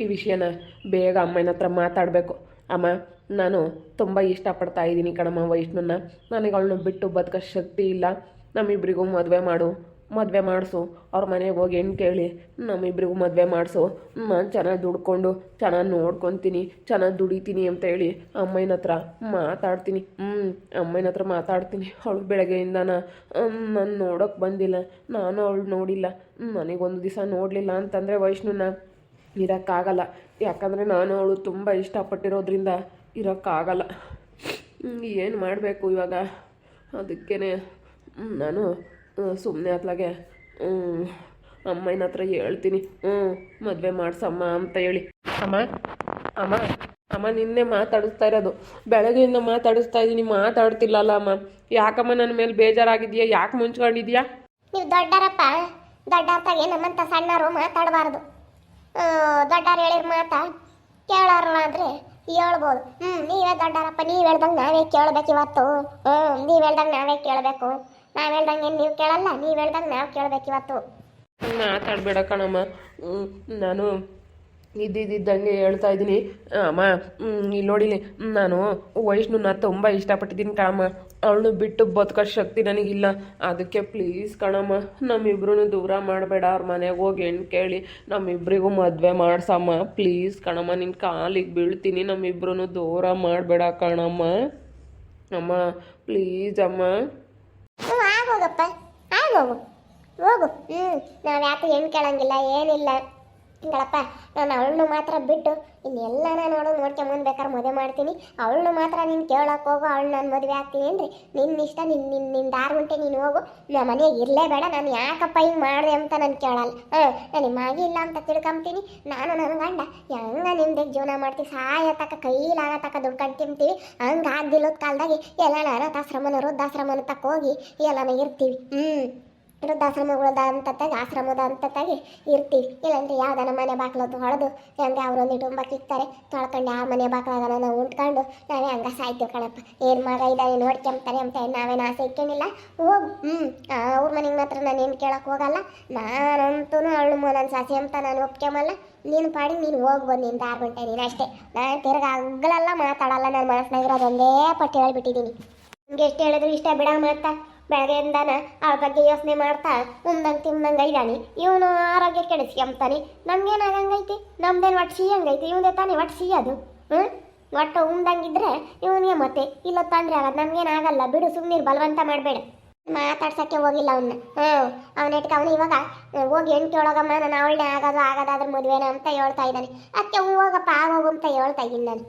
ಈ ವಿಷಯನ ಬೇಗ ಅಮ್ಮನ ಹತ್ರ ಮಾತಾಡಬೇಕು. ಅಮ್ಮ, ನಾನು ತುಂಬ ಇಷ್ಟಪಡ್ತಾ ಇದ್ದೀನಿ ಕಣಮ್ಮ ವೈಷ್ಣುನ ನನಗೆ ಅವಳನ್ನ ಬಿಟ್ಟು ಬದುಕೋ ಶಕ್ತಿ ಇಲ್ಲ. ನಮ್ಮಿಬ್ಬರಿಗೂ ಮದುವೆ ಮಾಡು. ಮದುವೆ ಮಾಡಿಸು. ಅವ್ರ ಮನೆಗೆ ಹೋಗಿ ಹೆಣ್ಣು ಕೇಳಿ. ನಮ್ಮಿಬ್ಬರಿಗೂ ಮದುವೆ ಮಾಡಿಸು. ನಾನು ಚೆನ್ನಾಗಿ ದುಡ್ಕೊಂಡು, ಚೆನ್ನಾಗಿ ನೋಡ್ಕೊತೀನಿ, ಚೆನ್ನಾಗಿ ದುಡಿತೀನಿ ಅಂತ ಹೇಳಿ ಅಮ್ಮನ ಹತ್ರ ಮಾತಾಡ್ತೀನಿ. ಹ್ಞೂ ಅಮ್ಮನ ಹತ್ರ ಮಾತಾಡ್ತೀನಿ. ಅವಳು ಬೆಳಗ್ಗೆಯಿಂದ ನಾನು ನೋಡೋಕೆ ಬಂದಿಲ್ಲ. ನಾನು ಅವಳು ನೋಡಿಲ್ಲ. ನನಗೊಂದು ದಿವಸ ನೋಡಲಿಲ್ಲ ಅಂತಂದರೆ ವೈಷ್ಣುನ ಇರೋಕ್ಕಾಗಲ್ಲ. ಯಾಕಂದರೆ ನಾನು ಅವಳು ತುಂಬ ಇಷ್ಟಪಟ್ಟಿರೋದ್ರಿಂದ ಇರೋಕ್ಕಾಗಲ್ಲ. ಏನು ಮಾಡಬೇಕು ಇವಾಗ? ಅದಕ್ಕೇ ನಾನು ಸುಮ್ಮನೆ ಅತ್ಲಾಗೆ ಅಮ್ಮನ ಹತ್ರ ಹೇಳ್ತೀನಿ. ಹ್ಞೂ ಮದುವೆ ಮಾಡಿಸಮ್ಮ ಅಂತ ಹೇಳಿ. ಅಮ್ಮ ಅಮ್ಮ ಅಮ್ಮ ನಿನ್ನೆ ಮಾತಾಡಿಸ್ತಾ ಇರೋದು. ಬೆಳಗ್ಗೆಯಿಂದ ಮಾತಾಡಿಸ್ತಾ ಇದ್ದೀನಿ ಮಾತಾಡ್ತಿಲ್ಲಲ್ಲ ಅಮ್ಮ. ಯಾಕಮ್ಮ ನನ್ನ ಮೇಲೆ ಬೇಜಾರಾಗಿದೆಯಾ? ಯಾಕೆ ಮುಂಚ್ಕೊಂಡಿದ್ಯಾ? ನೀವು ದೊಡ್ಡರಪ್ಪ. ದೊಡ್ಡರ್ತಾಗೆ ನಮ್ಮಂತ ಸಣ್ಣರು ಮಾತಾಡಬಾರ್ದು. ದೊಡ್ಡರು ಹೇಳಿರ ಮಾತಾ ಕೇಳೋರಲ್ಲ ಅಂದ್ರೆ ಹೇಳ್ಬೋದು. ಹ್ಞೂ ನೀವೇ ದೊಡ್ಡರಪ್ಪ ನೀವು ಹೇಳ್ದಂಗೆ ನಾವೇ ಕೇಳ್ಬೇಕು ಇವತ್ತು. ಹ್ಞೂ ನೀವು ಹೇಳ್ದಂಗೆ ನಾವೇ ಕೇಳಬೇಕು. ನಾವ್ ಹೇಳ್ದಂಗೆ ನೀವು ಕೇಳಲ್ಲ, ನೀವು ಹೇಳ್ದಂಗೆ ನಾವು ಕೇಳ್ಬೇಕು ಇವತ್ತು. ಮಾತಾಡ್ಬೇಡ ಕಣಮ್ಮ. ನಾನು ಇದ್ದಿದ್ದಂಗೆ ಹೇಳ್ತಾ ಇದ್ದೀನಿ. ಅಮ್ಮ ಇಲ್ಲಿ ನೋಡಿಲಿ ನಾನು ವೈಷ್ಣುನ ತುಂಬ ಇಷ್ಟಪಟ್ಟಿದ್ದೀನಿ ಕಣಮ್ಮ. ಅವಳು ಬಿಟ್ಟು ಬದುಕೋ ಶಕ್ತಿ ನನಗಿಲ್ಲ. ಅದಕ್ಕೆ ಪ್ಲೀಸ್ ಕಣಮ್ಮ ನಮ್ಮಿಬ್ರು ದೂರ ಮಾಡಬೇಡ. ಅವ್ರ ಮನೆಗೆ ಹೋಗಿ ಹೆಣ್ಣು ಕೇಳಿ ನಮ್ಮಿಬ್ರಿಗೂ ಮದುವೆ ಮಾಡ್ಸಮ್ಮ. ಪ್ಲೀಸ್ ಕಣಮ್ಮ ನಿನ್ನ ಕಾಲಿಗೆ ಬೀಳ್ತೀನಿ. ನಮ್ಮಿಬ್ರು ದೂರ ಮಾಡಬೇಡ ಕಣಮ್ಮ. ಅಮ್ಮ ಪ್ಲೀಸ್ ಅಮ್ಮ. ಹೋಗಪ್ಪ. ಆಗೋಗಪ್ಪ ಹೋಗು. ಹ್ಞೂ ನಾವು ಯಾಕೆ ಹೆಣ್ಣು ಕೇಳಂಗಿಲ್ಲ, ಏನಿಲ್ಲ. ಹಿಂಗಳಪ್ಪ ನಾನು ಅವಳನ್ನು ಮಾತ್ರ ಬಿಟ್ಟು ಇನ್ನೆಲ್ಲನ ನೋಡು ನೋಡ್ಕೊಂಬಂದು ಬೇಕಾದ್ರೆ ಮದುವೆ ಮಾಡ್ತೀನಿ. ಅವಳನ್ನು ಮಾತ್ರ ನೀನು ಕೇಳಕ್ಕೆ ಹೋಗು ಅವಳು ನಾನು ಮದುವೆ ಆಗ್ತೀನಿ ಅಂದರೆ ನಿನ್ನ ಇಷ್ಟ ನಿನ್ನ ನಿನ್ನ ನಿನ್ನ ದಾರು ಉಂಟೆ ನೀನು ಹೋಗು. ನಮ್ಮ ಮನೆಗೆ ಇರಲೇಬೇಡ ನಾನು ಯಾಕಪ್ಪ ಹಿಂಗೆ ಮಾಡಿದೆ ಅಂತ ನಾನು ಕೇಳಲ್ಲ. ಹಾಂ ನಿಮ್ಮ ಮಾಗಿ ಇಲ್ಲ ಅಂತ ತಿಳ್ಕೊಂತೀನಿ ನಾನು ನನ್ನ ಗಂಡ, ಹೆಂಗ ನಿಮ್ದೆ ಜೀವನ ಮಾಡ್ತೀವಿ? ಸಾಯ ತಕ್ಕ ಕೈಲಾಗ ತಕ್ಕ ದುಡ್ಕೊಂಡು ತಿಂತೀವಿ. ಹಂಗೆ ಆಗ್ದಿಲ್ಲದ ಕಾಲದಾಗೆ ಎಲ್ಲ ಅನಾಥಾಶ್ರಮನ, ವೃದ್ಧಾಶ್ರಮನ ತಕ್ಕ ಹೋಗಿ ಎಲ್ಲನ ಇರ್ತೀವಿ. ಹ್ಞೂ ವೃದ್ಧಾಶ್ರಮಗಳದ ಅಂತತ್ತಾಗಿ ಆಶ್ರಮದ ಅಂತತ್ತಾಗಿ ಇರ್ತೀವಿ ಇಲ್ಲಾಂದ್ರೆ ಯಾವ್ದಾನ ಮನೆ ಬಾಗ್ಲದ್ದು ಹೊಡೆದು ಹಂಗೆ ಅವರೊಂದು ತುಂಬ ಇರ್ತಾರೆ ತೊಳ್ಕೊಂಡು ಆ ಮನೆ ಬಾಗ್ಲಾಗ ನಾವು ಉಂಟ್ಕೊಂಡು ನಾವೇ ಹಂಗ ಸಾಯ್ತೀವಿ ಕಣಪ್ಪ. ಏನು ಮಗ ಇದ್ದಾನೆ ನೋಡ್ಕೊಂತಾರೆ ಅಂತ ನಾವೇನು ಆಸೆ ಇಕ್ಕೊಂಡಿಲ್ಲ ಹೋಗು ಹ್ಞೂ ಅವ್ರ ಮನೆಗೆ ಮಾತ್ರ ನಾನು ಏನು ಕೇಳಕ್ಕೆ ಹೋಗಲ್ಲ. ನಾನಂತೂ ಅವಳು ನನ್ನ ಸಾಸಿ ಅಂತ ನಾನು ಒಪ್ಕೊಂಬಲ್ಲ ನೀನು ಪಾಡಿ, ನೀನು ಹೋಗ್ಬೋದು ನಿಂದ ಆರು ಗಂಟೆ ನೀನು ಅಷ್ಟೇ. ನಾನು ತಿರ್ಗಿ ಹಗ್ಗಲೆಲ್ಲ ಮಾತಾಡಲ್ಲ ನನ್ನ ಮನಸ್ಸಿನಾಗಿರೋದು ಒಂದೇ ಪಟ್ಟಿ ಹೇಳ್ಬಿಟ್ಟಿದ್ದೀನಿ ನಿಮ್ಗೆ ಎಷ್ಟು ಹೇಳಿದ್ರು ಇಷ್ಟ ಬಿಡ ಮಾತಾ ಬೆಳಗ್ಗೆಯಿಂದಾನ ಅವ್ರ ಬಗ್ಗೆ ಯೋಚನೆ ಮಾಡ್ತಾ ಉಂದಂಗೆ ತಿಂದಂಗೆ ಇದ್ದಾನೆ ಇವನು ಆರೋಗ್ಯ ಕೆಡಿಸ್ಕೊಂತಾನೆ ನಮ್ಗೇನಾಗಂಗೈತಿ? ನಮ್ದೇನು ಒಟ್ಟು ಸಿಹಂಗೈತಿ ಇವನೇ ತಾನೇ ಒಟ್ಟು ಅದು. ಹ್ಞೂ ಒಟ್ಟು ಉಂದಂಗಿದ್ರೆ ಇವನಿಗೆ ಮತ್ತೆ ಇಲ್ಲ ತೊಂದರೆ ಆಗೋದು. ನಮ್ಗೇನಾಗಲ್ಲ. ಬಿಡು ಸುಮ್ಮನೆ ಬಲವಂತ ಮಾಡಬೇಡ. ಮಾತಾಡ್ಸಕ್ಕೆ ಹೋಗಿಲ್ಲ ಅವನ್ನ ಹ್ಞೂ ಅವನಿಟ್ಕ ಅವನು ಇವಾಗ ಹೋಗಿ ಹೆಣ್ಣು ಒಳಗಮ್ಮ, ನಾನು ಅವಳನ್ನೇ ಆಗೋದು, ಆಗೋದಾದ್ರೆ ಮದುವೆನ ಅಂತ ಹೇಳ್ತಾ ಇದ್ದಾನೆ. ಅದಕ್ಕೆ ಹೋಗಪ್ಪ, ಆಗೋಗು ಅಂತ ಹೇಳ್ತಾ ಇದ್ದೀನಿ ನಾನು.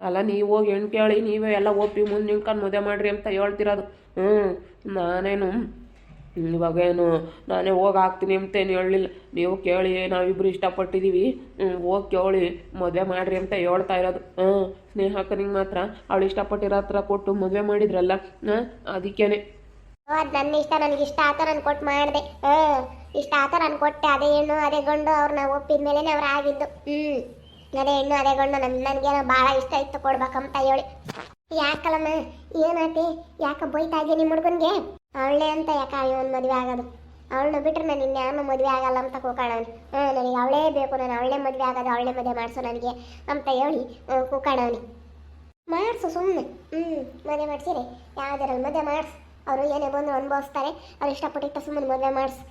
ಅಲ್ಲ, ನೀವು ಹೋಗಿ ಹೆಣ್ಣು ಕೇಳಿ, ನೀವೇ ಎಲ್ಲ ಒಪ್ಪಿ ಮುಂದೆ ನಿಂತ್ಕೊಂಡು ಮದುವೆ ಮಾಡ್ರಿ ಅಂತ ಹೇಳ್ತಿರೋದು ಹ್ಞೂ ನಾನೇನು ಇವಾಗೇನು, ನಾನೇ ಹೋಗಿ ಹಾಕ್ತೀನಿ ಅಂತೇನು ಹೇಳಲಿಲ್ಲ. ನೀವು ಕೇಳಿ ನಾವಿಬ್ಬರು ಇಷ್ಟಪಟ್ಟಿದ್ದೀವಿ ಹೋಗಿ ಕೇಳಿ, ಮದುವೆ ಮಾಡ್ರಿ ಅಂತ ಹೇಳ್ತಾ ಇರೋದು. ಹ್ಞೂ ಸ್ನೇಹಕನಿಗೆ ಮಾತ್ರ, ಅವಳು ಇಷ್ಟಪಟ್ಟಿರೋ ಹತ್ರ ಕೊಟ್ಟು ಮದುವೆ ಮಾಡಿದ್ರಲ್ಲ ಹಾಂ ಅದಕ್ಕೇನೆ. ನನ್ನ ಇಷ್ಟ, ನನಗೆ ಇಷ್ಟ ಆತ ನಾನು ಕೊಟ್ಟು ಮಾಡಿದೆ. ಹ್ಞೂ ಇಷ್ಟ ಆತ ನಾನು ಕೊಟ್ಟೆ ಅದೇ ಏನು ಅದೇ ಗಂಡು ಅವ್ರನ್ನ ಒಪ್ಪಿದ ಮೇಲೆ ಅವ್ರು ಆಗಿದ್ದು. ಹ್ಞೂ ಅದೇ ಹೆಣ್ಣು ಅದೇ ಗಂಡು ನನ್ ಭಾಳ ಇಷ್ಟ ಇತ್ತು ಕೊಡ್ಬೇಕಂತ ಹೇಳಿ. ಯಾಕಲಮ್ಮ, ಏನಾಯ್ತಿ? ಯಾಕ ಬೈತಾ ಇದೀನಿ ನಿಮ್ಮ ಹುಡುಗನ್ಗೆ? ಅವಳೇ ಅಂತ ಯಾಕ ಇವನ್ ಮದುವೆ ಆಗೋದು? ಅವಳನ್ನ ಬಿಟ್ರೆ ನಾನು ಇನ್ಯಾನು ಮದುವೆ ಆಗಲ್ಲ ಅಂತ ಕೂಕಾಣವನು ಹ್ಞೂ ನನಗೆ ಅವಳೇ ಬೇಕು, ನಾನು ಅವಳೇ ಮದುವೆ ಆಗೋದು, ಅವಳೇ ಮದುವೆ ಮಾಡಿಸು ನನಗೆ ಅಂತ ಹೇಳಿ ಕೂಕಾಣವನು ಮಾಡಿಸು ಸುಮ್ಮನೆ ಹ್ಞೂ ಮದುವೆ ಮಾಡಿಸಿರಿ. ಯಾವುದರಲ್ಲಿ ಮದುವೆ ಮಾಡಿಸು. ಅವರು ಏನೇ ಬಂದು ಅನುಭವಿಸ್ತಾರೆ. ಅವ್ರು ಇಷ್ಟಪಟ್ಟಿಟ್ಟ ಸುಮ್ಮನೆ ಮದುವೆ ಮಾಡಿಸು.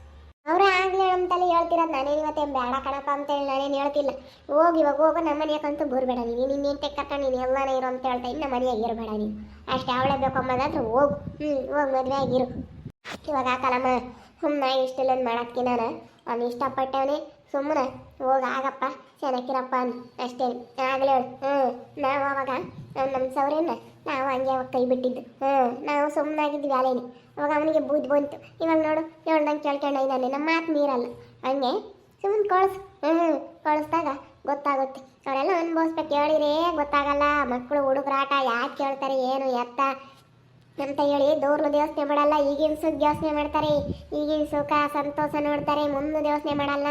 ಅವರೇ ಆಗ್ಲಿ ಅಂತಲೇ ಹೇಳ್ತಿರೋದು ನಾನೇನು ಇವತ್ತೇನು ಬೇಡ ಕಣಪ್ಪ ಅಂತ ಹೇಳಿ ನಾನೇನು ಹೇಳ್ತಿಲ್ಲ. ಹೋಗಿ ಇವಾಗ ಹೋಗೋ, ನಮ್ಮ ಮನೆಯಾಗಂತೂ ಬರಬೇಡ ನೀನು. ಇನ್ನೇನು ತೆಕ್ಕಟ್ಟ ನೀನು ಎಲ್ಲಾನೇ ಇರು ಅಂತ ಹೇಳ್ತಾ ಇನ್ನು ಮನೆಯಾಗ ಇರಬೇಡ ನೀನು. ಅಷ್ಟೇ, ಅವಳೇ ಬೇಕು ಹೋಗು. ಹ್ಞೂ ಹೋಗಿ ಮದುವೆ ಆಗಿರು. ಇವಾಗ ಹಾಕಲ್ಲಮ್ಮ ಸುಮ್ಮನೆ ಇಷ್ಟೆಲ್ಲ ಮಾಡಕ್ಕೆ ನಾನು ಅವ್ನು ಇಷ್ಟಪಟ್ಟವನೇ. ಸುಮ್ಮನೆ ಹೋಗಿ ಆಗಪ್ಪ ಚೆನ್ನಾಗಿರಪ್ಪ ಅಷ್ಟೇ. ಆಗಲೇ ಹ್ಞೂ ನಾವು ಅವಾಗ ನಮ್ಮ ಸೌರೇನ ನಾವು ಹಂಗೆ ಅವಾಗ ಕೈ ಬಿಟ್ಟಿದ್ದು. ಹ್ಞೂ ನಾವು ಸುಮ್ಮನಾಗಿದ್ವಿ ಅಲೇನೆ ಅವಾಗ ಅವನಿಗೆ ಬುದ್ಧಿ ಬಂತು. ಇವಾಗ ನೋಡು ಹೇಳ್ದಂಗೆ ಕೇಳ್ಕೊಂಡ ಇದ್ದಾನೆ ನಮ್ಮ ಮಾತು ಮೀರಲ್ಲ. ಹಂಗೆ ಸುಮ್ಮನೆ ಕಳ್ಸು. ಹ್ಞೂ ಕಳಿಸ್ದಾಗ ಗೊತ್ತಾಗುತ್ತೆ. ಅವರೆಲ್ಲ ಅನುಭವಿಸ್ಬೇಕು ಹೇಳಿರೇ ಗೊತ್ತಾಗಲ್ಲ. ಮಕ್ಕಳು ಹುಡುಗರಾಟ ಯಾಕೆ ಕೇಳ್ತಾರೆ, ಏನು ಎತ್ತ? ಅಂತ ಹೇಳಿ ದೂರ್ನು ದೇವಸ್ಥೆ ಮಾಡಲ್ಲ, ಈಗಿನ ಸುಖ ಯೋಚನೆ ಮಾಡ್ತಾರೆ. ಈಗಿನ ಸುಖ, ಸಂತೋಷ ನೋಡ್ತಾರೆ ಮುಂದೆ ದೇವಸ್ಥೆ ಮಾಡಲ್ಲ.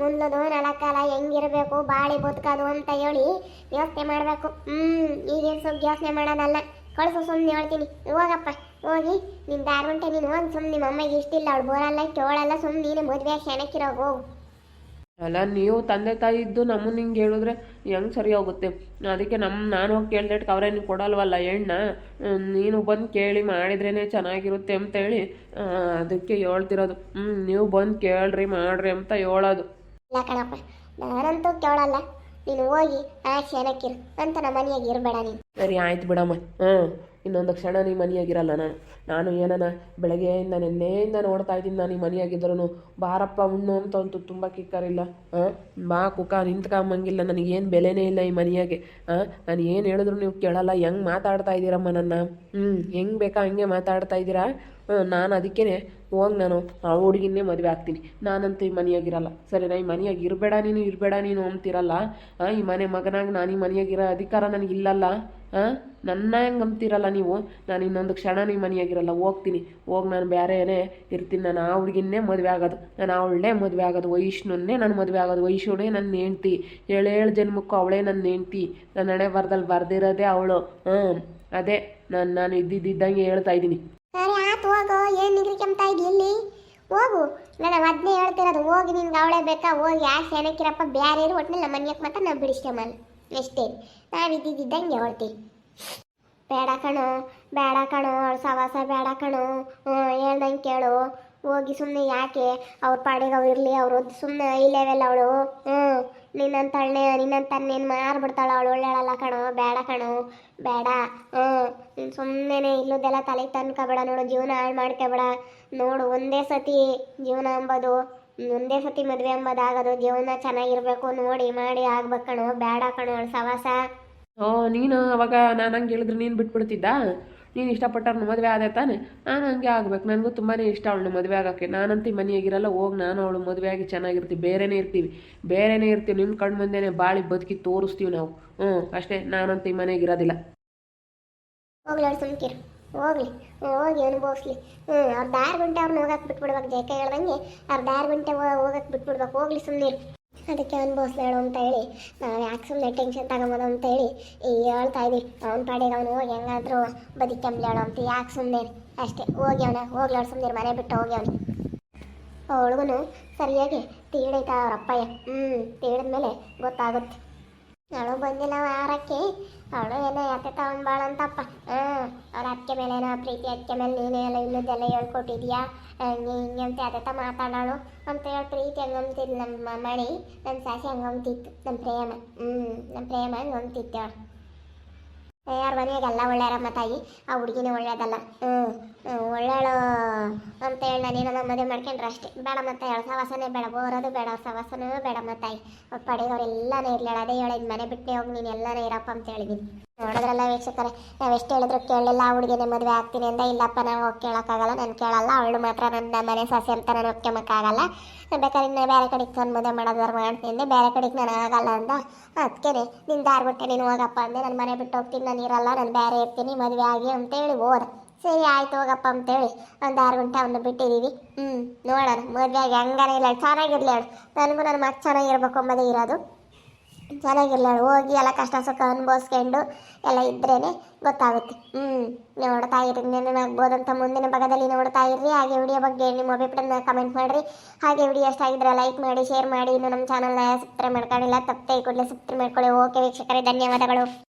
ಮುಂದದು ನಳಕಾಲ ಹೆಂಗಿರಬೇಕು ಬಾಳಿ ಬದುಕೋದು ಅಂತ ಹೇಳಿ ವ್ಯವಸ್ಥೆ ಮಾಡಬೇಕು. ಹ್ಞೂ ಈಗಿನ ಸುಖ ಯೋಚನೆ ಮಾಡೋದಲ್ಲ. ಕಳ್ಸು ಸುಮ್ಮನೆ ಹೇಳ್ತೀನಿ. ಹೋಗಪ್ಪ, ಹೋಗಿ. ನಿನ್ ದಾರ್ ನೀನು ಹೋಗಿ ಸುಮ್ಮನೆ ನಿಮ್ಮ ಅಮ್ಮಗೆ ಇಷ್ಟಿಲ್ಲ, ಅವಳು ಬೋರಲ್ಲ, ಕೇಳಲ್ಲ ಸುಮ್ಮನೆ ನೀನು ಮದುವೆ ಕ್ಷಣಕ್ಕಿರೋಗು ಹೋಗು ಅಲ್ಲ ನೀವು ತಂದೆ ತಾಯಿ ಇದ್ದು ನಮ್ಮನ್ನ ಹಿಂಗೆ ಹೇಳಿದ್ರೆ ಹೆಂಗೆ ಸರಿ ಹೋಗುತ್ತೆ? ಅದಕ್ಕೆ ನಮ್ಮ ನಾನು ಹೋಗಿ ಕೇಳ್ದೆಟ್ಗೆ ನೀವು ಕೊಡಲ್ವಲ್ಲ ಎಣ್ಣ? ಹ್ಮ್, ನೀನು ಬಂದು ಕೇಳಿ ಮಾಡಿದ್ರೇ ಚೆನ್ನಾಗಿರುತ್ತೆ ಅಂತ ಹೇಳಿ ಅದಕ್ಕೆ ಹೇಳ್ತಿರೋದು. ಹ್ಞೂ ನೀವು ಬಂದು ಕೇಳ್ರಿ ಮಾಡ್ರಿ ಅಂತ ಹೇಳೋದು. ಇಲ್ಲ ಕಣಪ್ಪ ನಾನಂತೂ ಕೇಳಲ್ಲ. ನೀನು ಹೋಗಿ ಆ ಚೆನ್ನಾಗಿರು ಅಂತ ನಮ್ಮ ಮನೆಯಾಗ ಇರಬೇಡ ನೀನು. ಸರಿ ಆಯ್ತು ಬಿಡಮ್ಮ. ಹಾಂ ಇನ್ನೊಂದು ಕ್ಷಣ ನೀ ಮನೆಯಾಗಿರಲ್ಲ ನಾನು. ನಾನು ಏನನ ಬೆಳಗ್ಗೆಯಿಂದ ನಿನ್ನೆಯಿಂದ ನೋಡ್ತಾ ಇದ್ದೀನಿ, ನಾನು ಈ ಮನೆಯಾಗಿದ್ದರೂ ಬಾರಪ್ಪ, ಉಣ್ಣು ಅಂತ ಅಂತೂ ತುಂಬ ಕಿಕ್ಕರಿಲ್ಲ. ಹಾಂ ಬಾ ಕುಕ, ನಿಂತ್ಕೊಂಬಂಗಿಲ್ಲ. ನನಗೇನು ಬೆಲೆನೇ ಇಲ್ಲ ಈ ಮನೆಯಾಗೆ. ಹಾಂ ನಾನು ಏನು ಹೇಳಿದ್ರು ನೀವು ಕೇಳಲ್ಲ. ಹೆಂಗೆ ಮಾತಾಡ್ತಾ ಇದ್ದೀರಮ್ಮ ನನ್ನ? ಹ್ಞೂ ಹೆಂಗೆ ಬೇಕಾ ಹಂಗೆ ಮಾತಾಡ್ತಾ ಇದ್ದೀರಾ? ನಾನು ಅದಕ್ಕೇ ಹೋಗಿ ನಾನು ಆ ಹುಡುಗಿನೇ ಮದುವೆ ಆಗ್ತೀನಿ. ನಾನಂತೂ ಈ ಮನೆಯಾಗಿರಲ್ಲ. ಸರಿನಾ ಈ ಮನೆಯಾಗಿ ಇರಬೇಡ ನೀನು ಇರಬೇಡ ನೀನು ಅಂತಿರಲ್ಲ? ಈ ಮನೆ ಮಗನಾಗಿ ನಾನು ಈ ಮನೆಯಾಗಿರೋ ಅಧಿಕಾರ ನನಗಿಲ್ಲಲ್ಲ ಹಾಂ ನನ್ನ ಹೆಂಗೆ ಅಂತಿರಲ್ಲ ನೀವು? ನಾನು ಇನ್ನೊಂದು ಕ್ಷಣ ಈ ಮನೆಯಾಗಿರಲ್ಲ. ಹೋಗ್ತೀನಿ. ಹೋಗಿ ನಾನು ಬೇರೆನೇ ಇರ್ತೀನಿ. ನಾನು ಆ ಹುಡುಗಿನೇ ಮದುವೆ ಆಗೋದು. ನಾನು ಅವಳೇ ಮದುವೆ ಆಗೋದು. ವೈಷ್ಣುನೇ ನಾನು ಮದುವೆ ಆಗೋದು. ವೈಷ್ಣುನೇ ನನ್ನ ಹೆಂಡ್ತಿ. ಏಳೇಳು ಜನ್ಮಕ್ಕೂ ಅವಳೇ ನನ್ನ ಹೆಂಡ್ತಿ. ನನ್ನ ಹಣೆ ಬರ್ದಲ್ಲಿ ಬರ್ದಿರೋದೇ ಅವಳು. ಹ್ಞೂ ಅದೇ. ನಾನು ನಾನು ಇದ್ದಿದ್ದಂಗೆ ಹೇಳ್ತಾ ಇದ್ದೀನಿ. ಏನು ನಿಗ್ರಿಕೆಂತ ಇದ್ದಿ ಇಲ್ಲಿ ಹೋಗು. ನಾನು ಅದನ್ನೇ ಹೇಳ್ತಿರೋದು, ಹೋಗಿ ನಿನ್ಗೆ ಅವಳೇ ಬೇಕಾ? ಹೋಗಿ ಆ ಏನಕ್ಕಿರಪ್ಪ ಬೇರೆ ಇರು ಒಟ್ಟಿನಲ್ಲಿ ನಮ್ಮ ಮನೆಯಕ್ಕೆ ಮಾತ್ರ ನಾವು ಬಿಡಿಸ್ಕೊಂಬಲ್ಲ ಅಷ್ಟೇ ನಾವು ಇದ್ದಿದ್ದಂಗೆ ಹೇಳ್ತೀವಿ ಬೇಡ ಕಣೋ ಬೇಡ ಕಣೋ, ಅವಳು ಸವಾಸ ಬೇಡ ಕಣೋ. ಹೇಳ್ದಂಗೆ ಕೇಳು. ಹೋಗಿ ಸುಮ್ಮನೆ ಯಾಕೆ? ಅವ್ರ ಪಾಡಿಗೆ ಅವ್ರು ಇರಲಿ, ಅವರು ಸುಮ್ಮನೆ ಐ ಲೆವೆಲ್ ಅವಳು. ಹ್ಞೂ. ನಿನ್ನಂತ ಅಣ್ಣೆ ನಿನ್ನಂತ ನೀನು ಮಾರ್ಬಿಡ್ತಾಳೆ ಅವಳು ಒಳ್ಳೆಯಳಲ್ಲ ಕಣೋ, ಬೇಡ ಕಣೋ, ಬೇಡ. ಹ್ಞೂ ನೀನು ಸುಮ್ಮನೆ ಇಲ್ಲದೆಲ್ಲ ತಲೆಗೆ ತನ್ಕೊಬೇಡ ನೋಡು, ಜೀವನ ಹಾಳು ಮಾಡ್ಕೋಬೇಡ. ನೋಡು, ಒಂದೇ ಸತಿ ಜೀವನ ಅಂಬೋದು, ಒಂದೇ ಸತಿ ಮದುವೆ ಅಂಬೋದಾಗೋದು, ಜೀವನ ಚೆನ್ನಾಗಿರ್ಬೇಕು, ನೋಡಿ, ಮಾಡಿ ಆಗ್ಬೇಕು ಕಣೋ, ಬೇಡ ಕಣೋ, ಅವಳು ಸವಾಸ. ಓ, ನೀನು ಅವಾಗ ನಾನು ಹಂಗೆ ಹೇಳಿದ್ರೆ ನೀನು ಬಿಟ್ಬಿಡ್ತಿದ್ದ? ನೀನು ಇಷ್ಟಪಟ್ಟವ್ರನ್ನ ಮದುವೆ ಆದೆ ತಾನೆ? ನಾನು ಹಂಗೆ ಆಗ್ಬೇಕು. ನನಗೂ ತುಂಬಾ ಇಷ್ಟ ಅವಳನ್ನ ಮದುವೆ ಆಗೋಕ್ಕೆ. ನಾನಂತೂ ಮನೆಯಾಗಿರಲ್ಲ, ಹೋಗಿ ನಾನು ಅವಳು ಮದುವೆ ಆಗಿ ಚೆನ್ನಾಗಿರ್ತೀವಿ ಬೇರೆನೇ ಇರ್ತೀವಿ. ಬೇರೆನೇ ಇರ್ತೀವಿ. ನಿಮ್ಮ ಕಣ್ಣು ಮುಂದೆನೇ ಬಾಳಿ ಬದುಕಿ ತೋರಿಸ್ತೀವಿ ನಾವು. ಹ್ಞೂ ಅಷ್ಟೇ. ನಾನಂತೂ ಈ ಮನೆಗೆ ಇರೋದಿಲ್ಲ. ಹೋಗ್ಲಿ ಹೋಗಿ ಅನುಭವಿಸ್ಲಿ. ಹ್ಞೂ ಅವ್ರು ದಾರು ಗುಂಟೆ ಅವ್ರನ್ನ ಹೋಗಕ್ಕೆ ಬಿಟ್ಬಿಡ್ಬೇಕು. ಜಯಕ ಹೇಳ್ದಂಗೆ ಅವ್ರು ದಾರು ಗಂಟೆ ಹೋಗಕ್ಕೆ ಬಿಟ್ಬಿಡ್ಬೇಕು. ಹೋಗ್ಲಿ ಸುಮ್ಮನೆ ಅದಕ್ಕೆ ಅನುಭವಿಸ್ಲಿ ಹೇಳು ಅಂತ ಹೇಳಿ, ನಾವು ಯಾಕೆ ಸುಮ್ಮನೆ ಟೆನ್ಷನ್ ತಗೊಂಬೋದು ಅಂತ ಹೇಳಿ ಹೇಳ್ತಾ ಇದ್ದೀವಿ ಅವ್ನ ಪಾಡಿಗೆ ಅವನು ಹೋಗಿ ಹೆಂಗಾದ್ರೂ ಬದುಕಂಬ್ಲಿ ಅಂತ ಯಾಕೆ ಸುಮ್ಮನೆ ಅಷ್ಟೇ. ಹೋಗಿ ಅವನ, ಹೋಗ್ಲಿ ಅವ್ಳು ಸುಮ್ಮನೆ ಮನೆ ಬಿಟ್ಟು ಹೋಗಿ ಅವನು. ಅವಳಿಗೂ ಸರಿಯಾಗಿ ತೀಡೈತ ಅವ್ರ ಅಪ್ಪಯ್ಯ. ಹ್ಞೂ ತೀಡಿದ್ಮೇಲೆ ಗೊತ್ತಾಗುತ್ತೆ. ಅವಳು ಬಂದಿಲ್ಲ ವಾರಕ್ಕೆ ಅವಳು ಏನೋ ಯಾಕೆ ತಗೊಂಡ್ಬಾಳಂತಪ್ಪ ಹಾಂ, ಅವ್ರ ಅಕ್ಕೆ ಮೇಲೆ ಏನೋ ಪ್ರೀತಿ ಅಕ್ಕೆ ಮೇಲೆ ನೀನೇ ಎಲ್ಲ ಇಲ್ಲದೆಲ್ಲ ಹೇಳ್ಕೊಟ್ಟಿದ್ಯಾ? ಹಂಗೆ, ಹಿಂಗೆ ಅಂತ ಯಾಕೆ ಮಾತಾಡೋಳು. ಅಂತ ಹೇಳಿ ಪ್ರೀತಿ ಹಂಗಂತಿದ್ ನಮ್ಮ ಮಣಿ ನನ್ನ ಸಾಸಿ ಹಂಗಂತಿತ್ತು ನಮ್ಮ ಪ್ರೇಮ. ಹ್ಞೂ ನಮ್ಮ ಪ್ರೇಮ ಹಂಗಂತಿತ್ತು ಅವಳು. ಯಾರ ಮನೆಯಾಗೆಲ್ಲ ಒಳ್ಳೆಯರಮ್ಮ ತಾಯಿ? ಆ ಹುಡುಗಿನೇ ಒಳ್ಳೇದಲ್ಲ. ಹ್ಞೂ ಅಂತ ಹೇಳಿ ನಾನೇನೋ ನಮ್ಮ ಮದುವೆ ಮಾಡ್ಕೊಂಡ್ರೆ ಅಷ್ಟೇ. ಬೇಡ ಮತ್ತೆ ಹೇಳು ಸವಾಸನೇ ಬೇಡ, ಬೋರೋದು ಬೇಡ ಸವಾಸನೂ ಬೇಡ ತಾಯಿ. ಪಡೆಯೋರೆಲ್ಲನೇ ಇರ್ಲೇಳ ಅದೇ ಹೇಳಿದ್ ಮನೆ ಬಿಟ್ಟೆ ಹೋಗಿ ನೀನು ಎಲ್ಲನೇ ಇರಪ್ಪ ಅಂತ ಹೇಳಿದ್ದೀನಿ ನೋಡಿದ್ರಲ್ಲ ವೀಕ್ಷಕರೇ, ನಾವು ಎಷ್ಟು ಹೇಳಿದ್ರು ಕೇಳಲಿಲ್ಲ, ಆ ಹುಡುಗಿನೇ ಮದುವೆ ಆಗ್ತೀನಿ ಅಂದ, ಇಲ್ಲಪ್ಪ, ನಾವು ಹೋಗಿ ಕೇಳೋಕ್ಕಾಗಲ್ಲ, ನಾನು ಕೇಳಲ್ಲ, ಅವಳು ಮಾತ್ರ ನನ್ನ ಮನೆ ಸಸಿ ಅಂತ ನಾನು ಒಪ್ಕೊಂಬಕ್ಕಾಗಲ್ಲ ಬೇಕಾದ್ರೆ ಇನ್ನು ಬೇರೆ ಕಡೆಗೆ ತಂದು ಮದುವೆ ಮಾಡೋದಾರು ಮಾಡ್ತೀನಿ ಬೇರೆ ಕಡೆಗೆ ನಾನು ಆಗಲ್ಲ ಅಂದ. ಅದಕ್ಕೆ ನಿಂದ ಆರ್ಬಿಟ್ಟೆ ಬಿಟ್ಟೆ, ನೀನು ಹೋಗಪ್ಪ ಅಂದೆ ನನ್ನ ಮನೆ ಬಿಟ್ಟು ಹೋಗ್ತೀನಿ, ನಾನು ಇರಲ್ಲ, ನಾನು ಬೇರೆ ಇರ್ತೀನಿ, ಮದುವೆ ಆಗಿ ಅಂತೇಳಿ ಹೋದ. ಸರಿ, ಆಯ್ತು, ಹೋಗಪ್ಪ ಅಂತೇಳಿ ಒಂದು ಆರು ಗಂಟೆ ಒಂದು ಬಿಟ್ಟಿದ್ದೀವಿ ಹ್ಞೂ ನೋಡೋಣ, ಮದುವೆ ಆಗಿ ಹಂಗಾನೇ ಇಲ್ಲ, ಚೆನ್ನಾಗಿರ್ಲಿ ಹೇಳು ನನಗೂ ನನ್ನ ಮಕ್ಕ ಚೆನ್ನಾಗಿರ್ಬೇಕು ಮದುವೆ ಇರೋದು. ಚೆನ್ನಾಗಿರ್ಲಿ ಹೇಳು ಹೋಗಿ ಎಲ್ಲ ಕಷ್ಟ ಸುಖ ಅನುಭವಿಸ್ಕೊಂಡು ಎಲ್ಲ ಇದ್ರೇ ಗೊತ್ತಾಗುತ್ತೆ. ಹ್ಞೂ ನೋಡ್ತಾ ಇರಿ. ಅಂತ ಮುಂದಿನ ಭಾಗದಲ್ಲಿ ನೋಡ್ತಾ ಇರ್ರಿ ಹಾಗೆ ವಿಡಿಯೋ ಬಗ್ಗೆ ನಿಮ್ಮ ಅಭಿಪ್ರಾಯನ ಕಮೆಂಟ್ ಮಾಡಿರಿ. ಹಾಗೆ ವಿಡಿಯೋ ಇಷ್ಟ ಆಗಿದ್ರೆ ಲೈಕ್ ಮಾಡಿ ಶೇರ್ ಮಾಡಿ. ಇನ್ನು ನಮ್ಮ ಚಾನಲ್ನ ಸಬ್ಸ್ಕ್ರೈಬ್ ಮಾಡ್ಕೊಂಡಿಲ್ಲ ತಪ್ಪೇ ಕೂಡಲೇ ಸಬ್ಸ್ಕ್ರೈಬ್ ಮಾಡ್ಕೊಳ್ಳಿ. ಓಕೆ ವೀಕ್ಷಕರೇ, ಧನ್ಯವಾದಗಳು.